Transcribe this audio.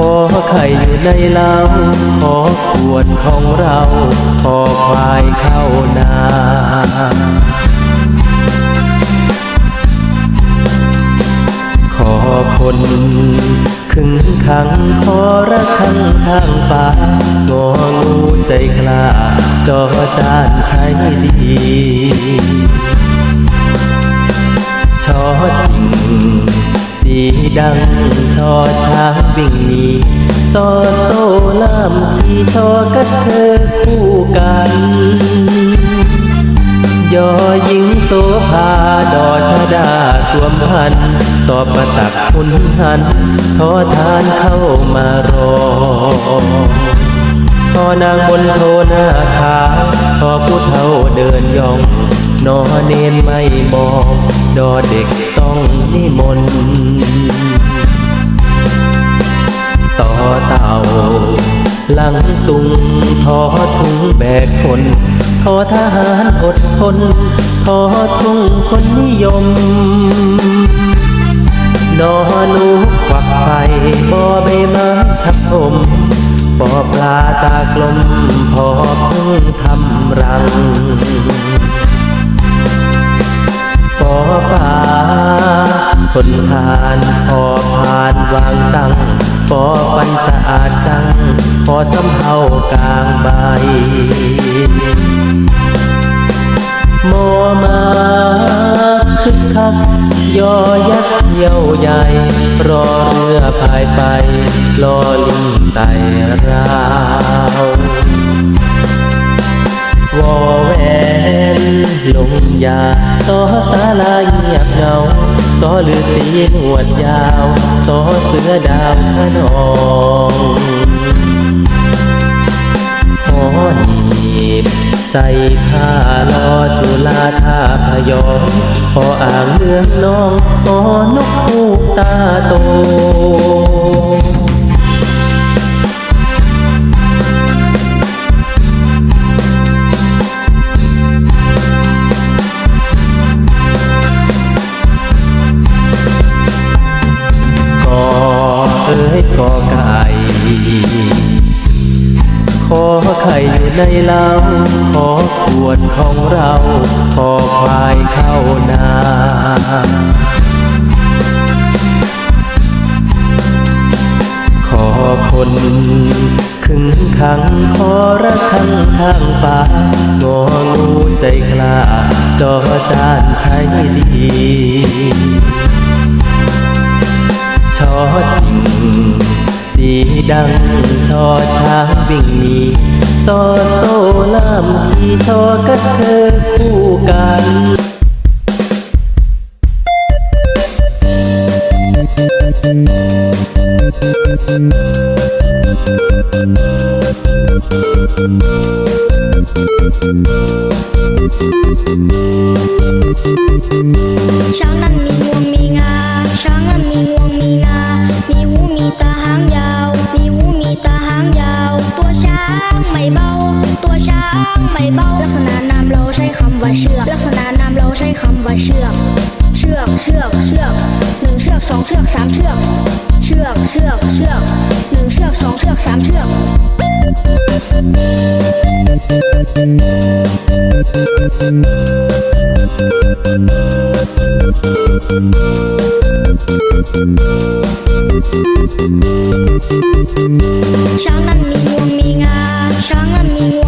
ขอไข่อยู่ในเล้าขอขวดของเราขอควายเข้านาขอคนขึงขังขอระคังทางป่างองูใจกล้าจอจานใช้ดีชอจริงดีดังชอช้าง วิ่งนีซอโซลามขี่ชอกัดเชอคู่กัน ยอหญิงโสภาดอชดาสวมพันตอบประตักคุณหัน ทอทานเข้ามารอทอนางบนโทหน้าขาทอผู้เฒ่าเดินยอง นอเนนไม่มอง ดอเด็กต้องนิมนต์ ต่อเต่า หลังตุงทอทุงแบกคนทอทหารอดทนทอทุงคนนิยม นอหนูควักไข่บอใบไม้ทับถมปอปลาตากลม พอพิ่งทำรังปอฟ้าทนทานพอผ่านวางตั้ง ปอฟันสะอาดจัง พอสำเภากลางใบโมมาคึกคักยอยักษ์เยี่ยวใหญ่ รอเรือพายไป รอลิงไต่ราววอแว ลงยาต่อสาลาเงียบเหงาสอฤาษีหนวดยาวสอเสือดาวขนองหอหีบใส่ผ้าลอจุลาท่าพยองพออ่างเลืองน้องหอนกคู่ตาโต อไข่อยู่ในเล้าขอขวดของเราขอควายเข้านาขอคนขึงขังขอระคังทางป่างองูใจกล้าจอจานใช้ดีชอจริง ดีดังชอช้างวิ่งหนีซอโซลามขี่ชอกัดเชอคู่กัน อกสองเชือกสามเชือก เชือกเชือกเชือกหนึ่งเชือกสองเชือกสามเชือกช้างนั้นมีงวงมีงาช้างนั้นมีงวง